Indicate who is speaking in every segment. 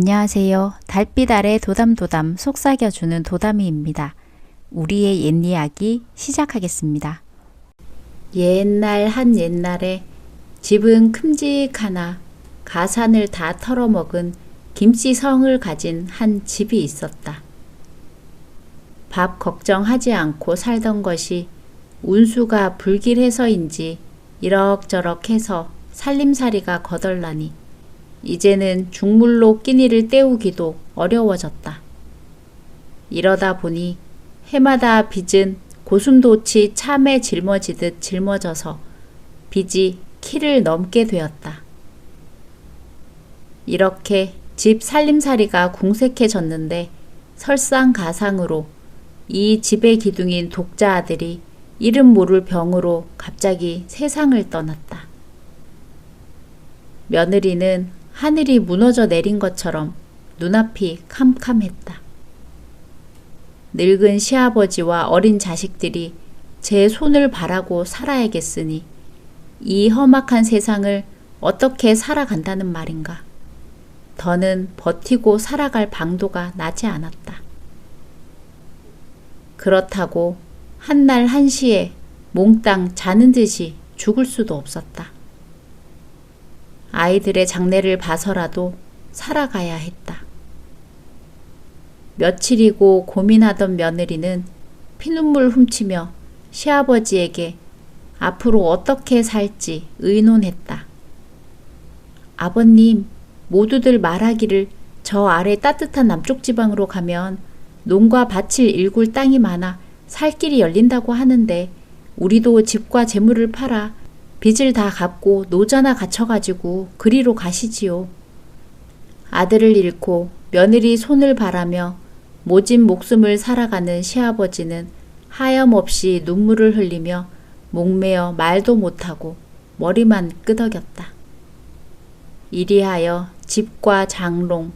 Speaker 1: 안녕하세요. 달빛 아래 도담도담 속삭여주는 도담이입니다. 우리의 옛 이야기 시작하겠습니다. 옛날 한 옛날에 집은 큼직하나 가산을 다 털어먹은 김씨성을 가진 한 집이 있었다. 밥 걱정하지 않고 살던 것이 운수가 불길해서인지 이럭저럭 해서 살림살이가 거덜나니 이제는 죽물로 끼니를 때우기도 어려워졌다. 이러다 보니 해마다 빚은 고슴도치 참에 짊어지듯 짊어져서 빚이 키를 넘게 되었다. 이렇게 집 살림살이가 궁색해졌는데 설상가상으로 이 집의 기둥인 독자 아들이 이름 모를 병으로 갑자기 세상을 떠났다. 며느리는 하늘이 무너져 내린 것처럼 눈앞이 캄캄했다. 늙은 시아버지와 어린 자식들이 제 손을 바라고 살아야겠으니 이 험악한 세상을 어떻게 살아간다는 말인가. 더는 버티고 살아갈 방도가 나지 않았다. 그렇다고 한날 한시에 몽땅 자는 듯이 죽을 수도 없었다. 아이들의 장례를 봐서라도 살아가야 했다. 며칠이고 고민하던 며느리는 피눈물 훔치며 시아버지에게 앞으로 어떻게 살지 의논했다. 아버님, 모두들 말하기를 저 아래 따뜻한 남쪽 지방으로 가면 농과 밭을 일굴 땅이 많아 살 길이 열린다고 하는데 우리도 집과 재물을 팔아 빚을 다 갚고 노자나 갇혀가지고 그리로 가시지요. 아들을 잃고 며느리 손을 바라며 모진 목숨을 살아가는 시아버지는 하염없이 눈물을 흘리며 목매어 말도 못하고 머리만 끄덕였다. 이리하여 집과 장롱,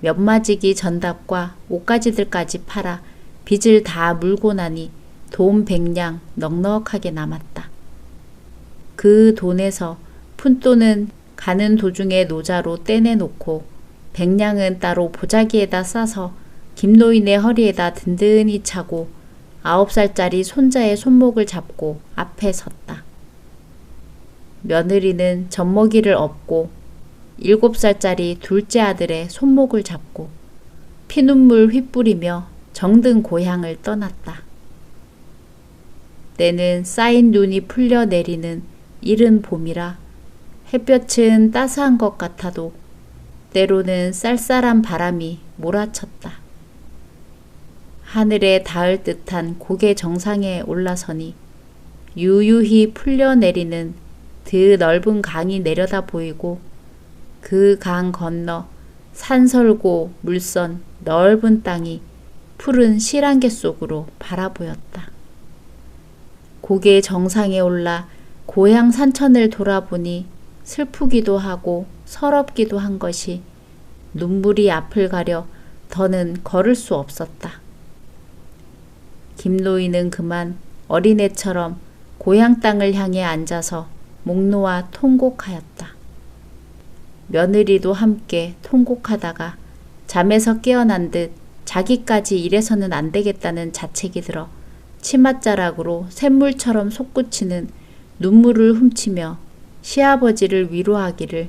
Speaker 1: 몇마지기 전답과 옷가지들까지 팔아 빚을 다 물고 나니 돈 백냥 넉넉하게 남았다. 그 돈에서 푼돈은 가는 도중에 노자로 떼내놓고 백냥은 따로 보자기에다 싸서 김노인의 허리에다 든든히 차고 아홉 살짜리 손자의 손목을 잡고 앞에 섰다. 며느리는 젖먹이를 업고 일곱 살짜리 둘째 아들의 손목을 잡고 피눈물 휘뿌리며 정든 고향을 떠났다. 때는 쌓인 눈이 풀려 내리는 이른 봄이라 햇볕은 따스한 것 같아도 때로는 쌀쌀한 바람이 몰아쳤다. 하늘에 닿을 듯한 고개 정상에 올라서니 유유히 풀려 내리는 드 넓은 강이 내려다 보이고 그 강 건너 산설고 물선 넓은 땅이 푸른 실안개 속으로 바라보였다. 고개 정상에 올라 고향 산천을 돌아보니 슬프기도 하고 서럽기도 한 것이 눈물이 앞을 가려 더는 걸을 수 없었다. 김노인은 그만 어린애처럼 고향 땅을 향해 앉아서 목 놓아 통곡하였다. 며느리도 함께 통곡하다가 잠에서 깨어난 듯 자기까지 이래서는 안 되겠다는 자책이 들어 치맛자락으로 샘물처럼 솟구치는 눈물을 훔치며 시아버지를 위로하기를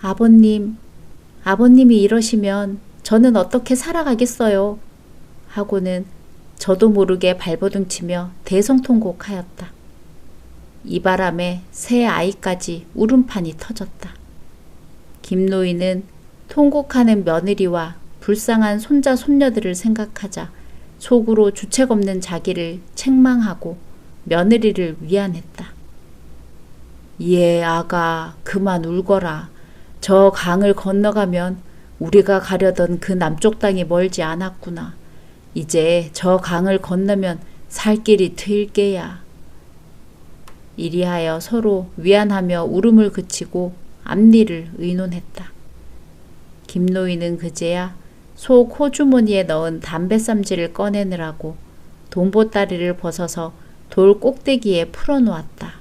Speaker 1: 아버님, 아버님이 이러시면 저는 어떻게 살아가겠어요? 하고는 저도 모르게 발버둥 치며 대성통곡하였다. 이 바람에 새 아이까지 울음판이 터졌다. 김노인은 통곡하는 며느리와 불쌍한 손자 손녀들을 생각하자 속으로 주책 없는 자기를 책망하고 며느리를 위안했다. 예, 아가, 그만 울거라. 저 강을 건너가면 우리가 가려던 그 남쪽 땅이 멀지 않았구나. 이제 저 강을 건너면 살 길이 트일 게야. 이리하여 서로 위안하며 울음을 그치고 앞니를 의논했다. 김노인은 그제야 속 호주머니에 넣은 담배쌈지를 꺼내느라고 돈보따리를 벗어서 돌 꼭대기에 풀어놓았다.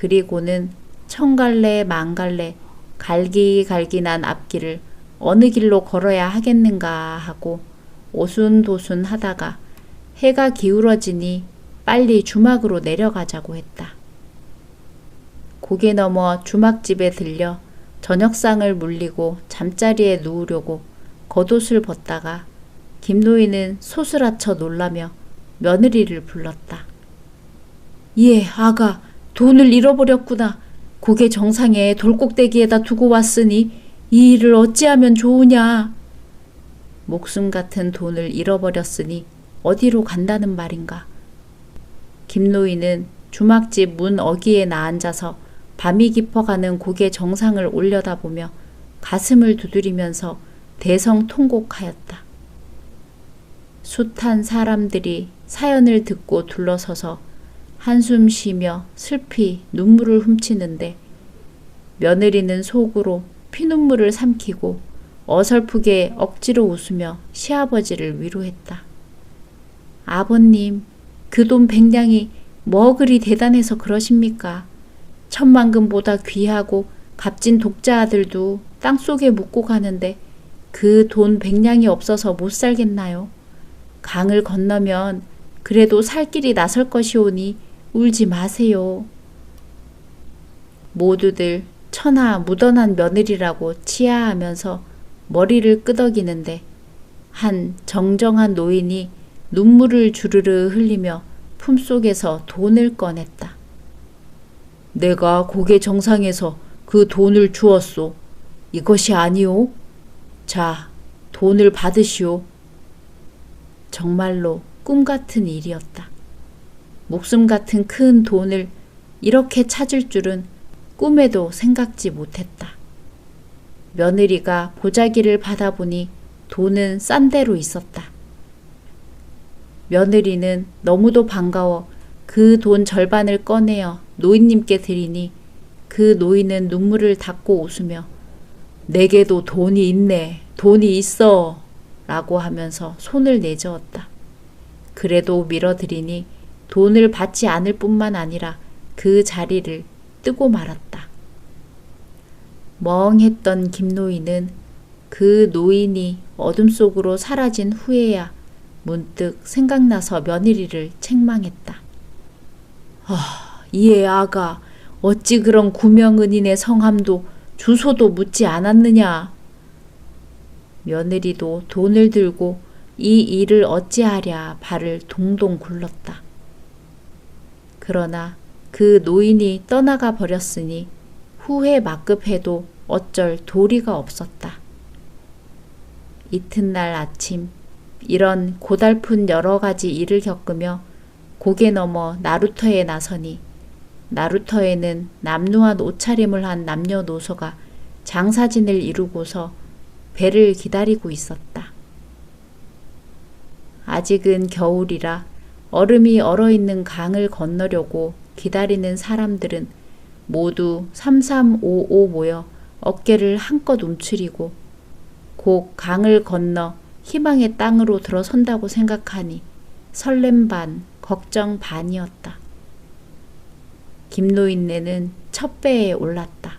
Speaker 1: 그리고는 청갈래 망갈래 갈기갈기난 앞길을 어느 길로 걸어야 하겠는가 하고 오순도순 하다가 해가 기울어지니 빨리 주막으로 내려가자고 했다. 고개 넘어 주막집에 들려 저녁상을 물리고 잠자리에 누우려고 겉옷을 벗다가 김노인은 소스라쳐 놀라며 며느리를 불렀다. 예, 아가, 돈을 잃어버렸구나. 고개 정상에 돌꼭대기에다 두고 왔으니 이 일을 어찌하면 좋으냐. 목숨 같은 돈을 잃어버렸으니 어디로 간다는 말인가. 김노인은 주막집 문 어귀에 나앉아서 밤이 깊어가는 고개 정상을 올려다보며 가슴을 두드리면서 대성 통곡하였다. 숱한 사람들이 사연을 듣고 둘러서서 한숨 쉬며 슬피 눈물을 훔치는데 며느리는 속으로 피눈물을 삼키고 어설프게 억지로 웃으며 시아버지를 위로했다. 아버님, 그 돈 백냥이 뭐 그리 대단해서 그러십니까? 천만금보다 귀하고 값진 독자 아들도 땅속에 묻고 가는데 그 돈 백냥이 없어서 못 살겠나요? 강을 건너면 그래도 살 길이 나설 것이오니 울지 마세요. 모두들 천하 무던한 며느리라고 치하하면서 머리를 끄덕이는데 한 정정한 노인이 눈물을 주르르 흘리며 품속에서 돈을 꺼냈다. 내가 고개 정상에서 그 돈을 주었소. 이것이 아니오? 자, 돈을 받으시오. 정말로 꿈 같은 일이었다. 목숨 같은 큰 돈을 이렇게 찾을 줄은 꿈에도 생각지 못했다. 며느리가 보자기를 받아보니 돈은 싼 대로 있었다. 며느리는 너무도 반가워 그 돈 절반을 꺼내어 노인님께 드리니 그 노인은 눈물을 닦고 웃으며 내게도 돈이 있네, 돈이 있어 라고 하면서 손을 내저었다. 그래도 밀어드리니 돈을 받지 않을 뿐만 아니라 그 자리를 뜨고 말았다. 멍했던 김노인은 그 노인이 어둠 속으로 사라진 후에야 문득 생각나서 며느리를 책망했다. 아, 이에 아가 어찌 그런 구명은인의 성함도 주소도 묻지 않았느냐. 며느리도 돈을 들고 이 일을 어찌하랴 발을 동동 굴렀다. 그러나 그 노인이 떠나가 버렸으니 후회 막급해도 어쩔 도리가 없었다. 이튿날 아침 이런 고달픈 여러 가지 일을 겪으며 고개 넘어 나루터에 나서니 나루터에는 남루한 옷차림을 한 남녀노소가 장사진을 이루고서 배를 기다리고 있었다. 아직은 겨울이라 얼음이 얼어있는 강을 건너려고 기다리는 사람들은 모두 삼삼오오 모여 어깨를 한껏 움츠리고 곧 강을 건너 희망의 땅으로 들어선다고 생각하니 설렘 반, 걱정 반이었다. 김노인네는 첫 배에 올랐다.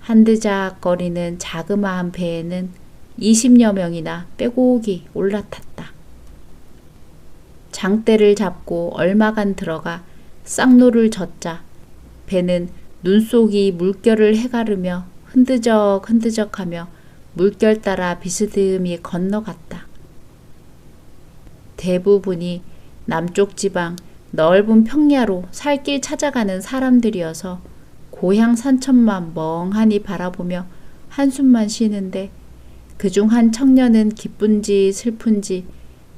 Speaker 1: 한드작거리는 자그마한 배에는 20여 명이나 빼곡이 올라탔다. 장대를 잡고 얼마간 들어가 쌍노를 젓자 배는 눈속이 물결을 해가르며 흔드적 흔드적하며 물결 따라 비스듬히 건너갔다. 대부분이 남쪽 지방 넓은 평야로 살길 찾아가는 사람들이어서 고향 산천만 멍하니 바라보며 한숨만 쉬는데 그중 한 청년은 기쁜지 슬픈지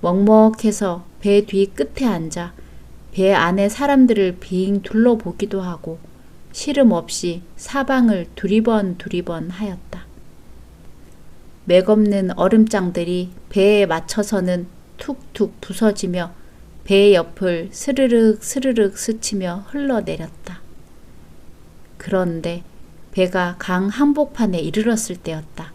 Speaker 1: 먹먹해서 배 뒤 끝에 앉아 배 안에 사람들을 빙 둘러보기도 하고 시름 없이 사방을 두리번 두리번 하였다. 맥없는 얼음장들이 배에 맞춰서는 툭툭 부서지며 배 옆을 스르륵 스르륵 스치며 흘러내렸다. 그런데 배가 강 한복판에 이르렀을 때였다.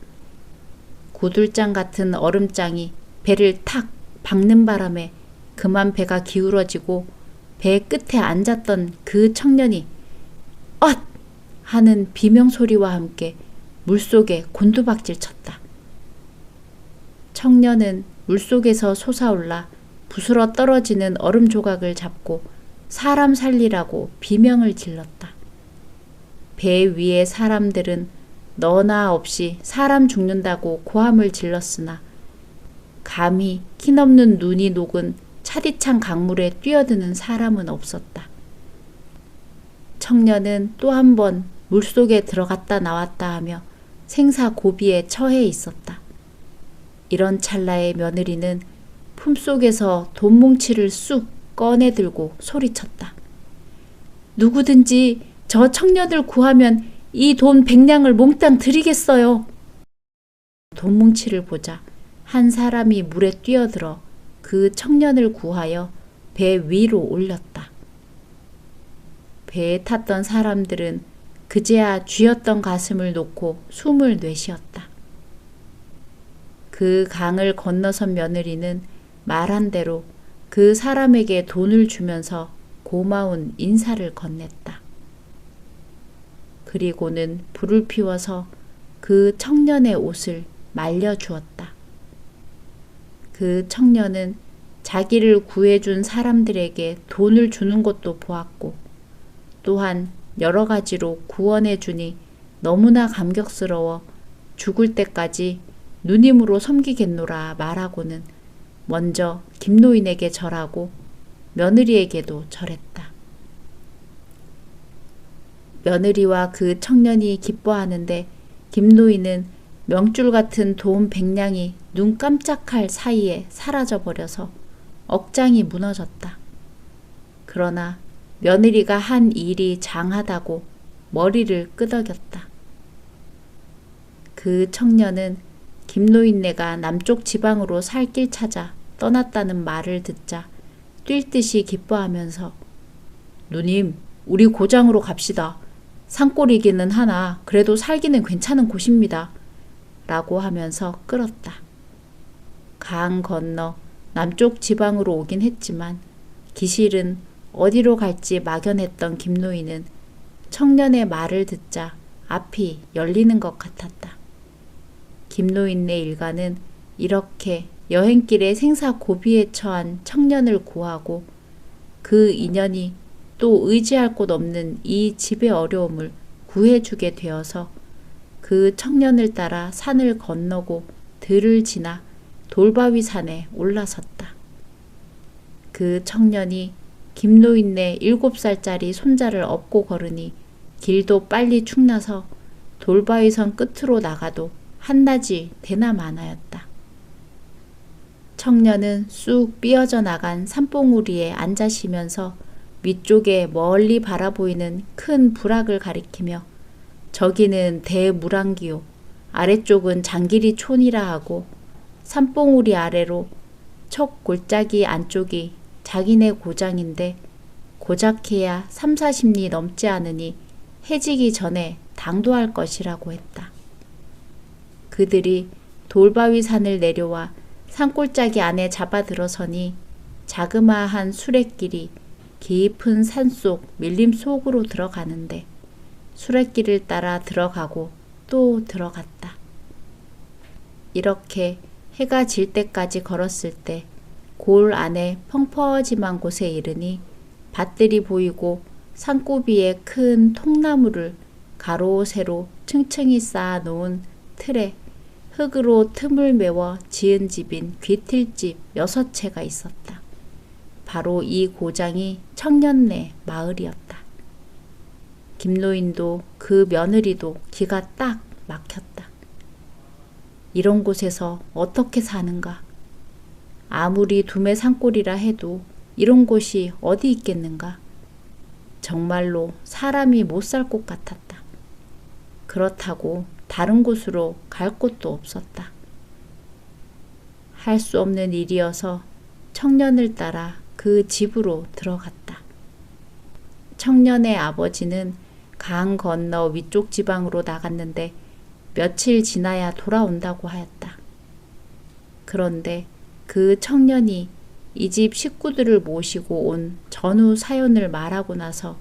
Speaker 1: 구들장 같은 얼음장이 배를 탁 박는 바람에 그만 배가 기울어지고 배 끝에 앉았던 그 청년이 엇! 하는 비명소리와 함께 물속에 곤두박질 쳤다. 청년은 물속에서 솟아올라 부스러 떨어지는 얼음 조각을 잡고 사람 살리라고 비명을 질렀다. 배 위의 사람들은 너나 없이 사람 죽는다고 고함을 질렀으나 감히 키넘는 눈이 녹은 차디찬 강물에 뛰어드는 사람은 없었다. 청년은 또 한 번 물속에 들어갔다 나왔다 하며 생사 고비에 처해 있었다. 이런 찰나에 며느리는 품속에서 돈 뭉치를 쑥 꺼내 들고 소리쳤다. 누구든지 저 청년을 구하면 이 돈 백냥을 몽땅 드리겠어요. 돈 뭉치를 보자 한 사람이 물에 뛰어들어 그 청년을 구하여 배 위로 올렸다. 배에 탔던 사람들은 그제야 쥐었던 가슴을 놓고 숨을 내쉬었다. 그 강을 건너선 며느리는 말한 대로 그 사람에게 돈을 주면서 고마운 인사를 건넸다. 그리고는 불을 피워서 그 청년의 옷을 말려 주었다. 그 청년은 자기를 구해준 사람들에게 돈을 주는 것도 보았고, 또한 여러 가지로 구원해 주니 너무나 감격스러워 죽을 때까지 누님으로 섬기겠노라 말하고는 먼저 김노인에게 절하고 며느리에게도 절했다. 며느리와 그 청년이 기뻐하는데 김노인은 명줄 같은 돈 백냥이 눈 깜짝할 사이에 사라져 버려서 억장이 무너졌다. 그러나 며느리가 한 일이 장하다고 머리를 끄덕였다. 그 청년은 김노인네가 남쪽 지방으로 살 길 찾아 떠났다는 말을 듣자 뛸 듯이 기뻐하면서 누님, 우리 고장으로 갑시다. 산골이기는 하나 그래도 살기는 괜찮은 곳입니다. 라고 하면서 끌었다. 강 건너 남쪽 지방으로 오긴 했지만 기실은 어디로 갈지 막연했던 김노인은 청년의 말을 듣자 앞이 열리는 것 같았다. 김노인네 일가는 이렇게 여행길에 생사 고비에 처한 청년을 구하고 그 인연이 또 의지할 곳 없는 이 집의 어려움을 구해주게 되어서 그 청년을 따라 산을 건너고 들을 지나 돌바위 산에 올라섰다. 그 청년이 김노인네 일곱 살짜리 손자를 업고 걸으니 길도 빨리 축나서 돌바위 선 끝으로 나가도 한낮이 되나 마나였다. 청년은 쑥 삐어져 나간 산봉우리에 앉아 쉬면서 위쪽에 멀리 바라보이는 큰 부락을 가리키며 저기는 대무랑기요 아래쪽은 장길이 촌이라 하고 산봉우리 아래로 척 골짜기 안쪽이 자기네 고장인데 고작해야 3, 40리 넘지 않으니 해지기 전에 당도할 것이라고 했다. 그들이 돌바위 산을 내려와 산골짜기 안에 잡아들어서니 자그마한 수레길이 깊은 산속 밀림 속으로 들어가는데 수레길을 따라 들어가고 또 들어갔다. 이렇게 해가 질 때까지 걸었을 때 골 안에 펑퍼짐한 곳에 이르니 밭들이 보이고 산고비에 큰 통나무를 가로 세로 층층이 쌓아 놓은 틀에 흙으로 틈을 메워 지은 집인 귀틀집 여섯 채가 있었다. 바로 이 고장이 청년네 마을이었다. 김노인도 그 며느리도 기가 딱 막혔다. 이런 곳에서 어떻게 사는가? 아무리 두메 산골이라 해도 이런 곳이 어디 있겠는가? 정말로 사람이 못 살 곳 같았다. 그렇다고 다른 곳으로 갈 곳도 없었다. 할 수 없는 일이어서 청년을 따라 그 집으로 들어갔다. 청년의 아버지는 강 건너 위쪽 지방으로 나갔는데 며칠 지나야 돌아온다고 하였다. 그런데 그 청년이 이 집 식구들을 모시고 온 전후 사연을 말하고 나서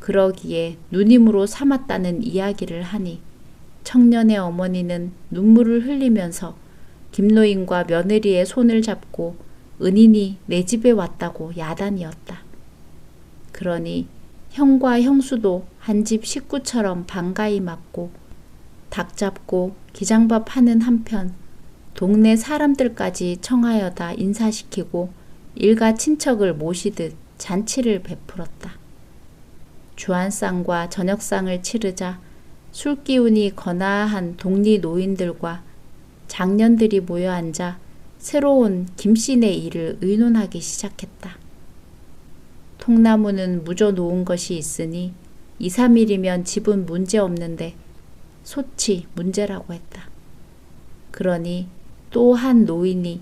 Speaker 1: 그러기에 누님으로 삼았다는 이야기를 하니 청년의 어머니는 눈물을 흘리면서 김노인과 며느리의 손을 잡고 은인이 내 집에 왔다고 야단이었다. 그러니 형과 형수도 한 집 식구처럼 반가이 맞고 닭 잡고 기장밥 하는 한편 동네 사람들까지 청하여다 인사시키고 일가 친척을 모시듯 잔치를 베풀었다. 주안상과 저녁상을 치르자 술 기운이 거나한 동리 노인들과 장년들이 모여 앉아 새로운 김씨네 일을 의논하기 시작했다. 통나무는 무져 놓은 것이 있으니 2, 3일이면 집은 문제 없는데 소치 문제라고 했다. 그러니 또 한 노인이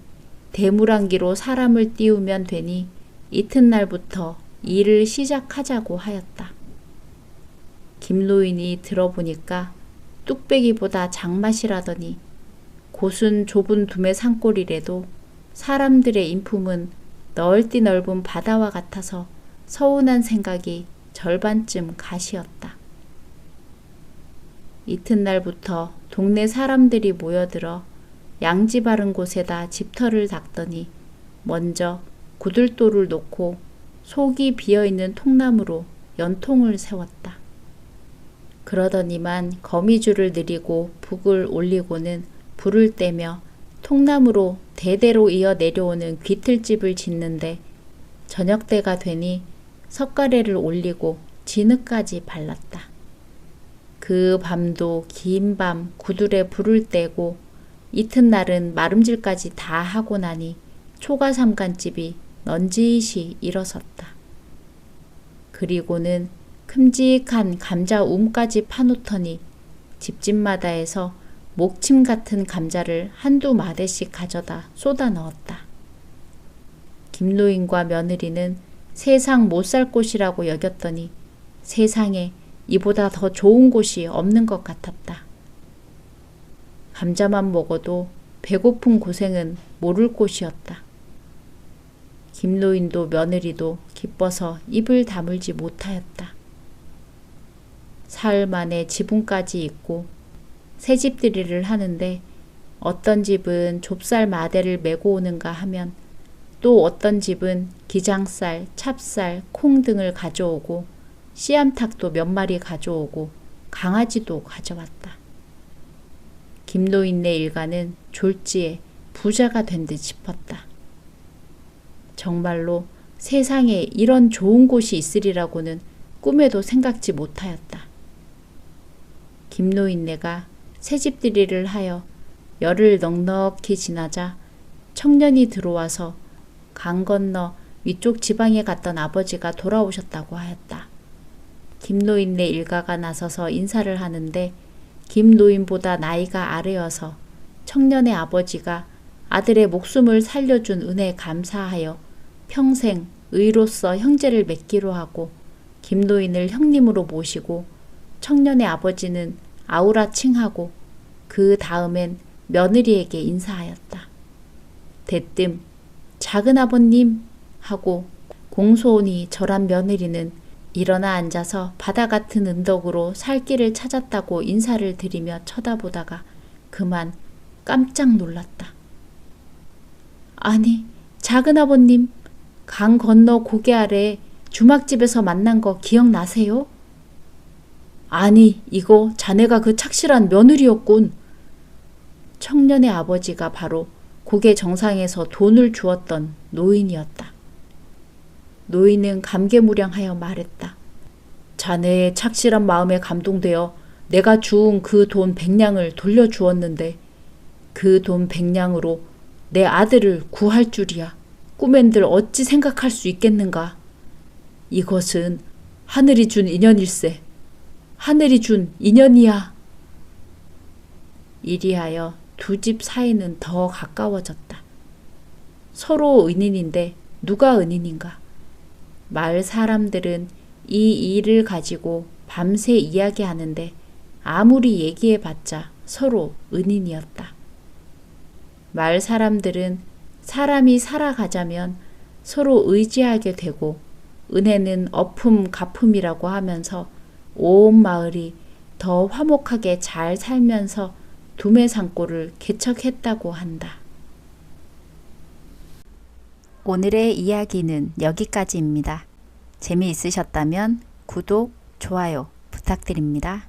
Speaker 1: 대무랑기로 사람을 띄우면 되니 이튿날부터 일을 시작하자고 하였다. 김노인이 들어보니까 뚝배기보다 장맛이라더니 곳은 좁은 두메 산골이래도 사람들의 인품은 넓디 넓은 바다와 같아서 서운한 생각이 절반쯤 가시었다. 이튿날부터 동네 사람들이 모여들어 양지 바른 곳에다 집터를 닦더니 먼저 구들돌을 놓고 속이 비어있는 통나무로 연통을 세웠다. 그러더니만 거미줄을 내리고 북을 올리고는 불을 떼며 통나무로 대대로 이어 내려오는 귀틀집을 짓는데 저녁 때가 되니 석가래를 올리고 진흙까지 발랐다. 그 밤도 긴 밤 구들에 불을 떼고 이튿날은 마름질까지 다 하고 나니 초가삼간집이 넌지시 일어섰다. 그리고는 큼직한 감자 움까지 파놓더니 집집마다에서 목침 같은 감자를 한두 마대씩 가져다 쏟아 넣었다. 김노인과 며느리는 세상 못 살 곳이라고 여겼더니 세상에 이보다 더 좋은 곳이 없는 것 같았다. 감자만 먹어도 배고픈 고생은 모를 곳이었다. 김노인도 며느리도 기뻐서 입을 다물지 못하였다. 사흘 만에 지붕까지 있고 새집들이를 하는데 어떤 집은 좁쌀 마대를 메고 오는가 하면 또 어떤 집은 기장쌀, 찹쌀, 콩 등을 가져오고 씨암탉도 몇 마리 가져오고 강아지도 가져왔다. 김노인네 일가는 졸지에 부자가 된 듯 싶었다. 정말로 세상에 이런 좋은 곳이 있으리라고는 꿈에도 생각지 못하였다. 김노인네가 새집들이를 하여 열을 넉넉히 지나자 청년이 들어와서 강 건너 위쪽 지방에 갔던 아버지가 돌아오셨다고 하였다. 김노인네 일가가 나서서 인사를 하는데 김노인보다 나이가 아래여서 청년의 아버지가 아들의 목숨을 살려준 은혜에 감사하여 평생 의로서 형제를 맺기로 하고 김노인을 형님으로 모시고 청년의 아버지는 아우라 칭하고 그 다음엔 며느리에게 인사하였다. 대뜸 작은 아버님 하고 공소원이 절한 며느리는 일어나 앉아서 바다 같은 은덕으로 살 길을 찾았다고 인사를 드리며 쳐다보다가 그만 깜짝 놀랐다. 아니, 작은 아버님, 강 건너 고개 아래 주막집에서 만난 거 기억나세요? 아니, 이거 자네가 그 착실한 며느리였군. 청년의 아버지가 바로 고개 정상에서 돈을 주었던 노인이었다. 노인은 감개무량하여 말했다. 자네의 착실한 마음에 감동되어 내가 주운 그 돈 백냥을 돌려주었는데 그 돈 백냥으로 내 아들을 구할 줄이야. 꿈엔들 어찌 생각할 수 있겠는가? 이것은 하늘이 준 인연일세. 하늘이 준 인연이야. 이리하여 두 집 사이는 더 가까워졌다. 서로 은인인데 누가 은인인가? 마을 사람들은 이 일을 가지고 밤새 이야기하는데 아무리 얘기해봤자 서로 은인이었다. 마을 사람들은 사람이 살아가자면 서로 의지하게 되고 은혜는 어품 가품이라고 하면서 온 마을이 더 화목하게 잘 살면서 두메산골을 개척했다고 한다. 오늘의 이야기는 여기까지입니다. 재미있으셨다면 구독, 좋아요 부탁드립니다.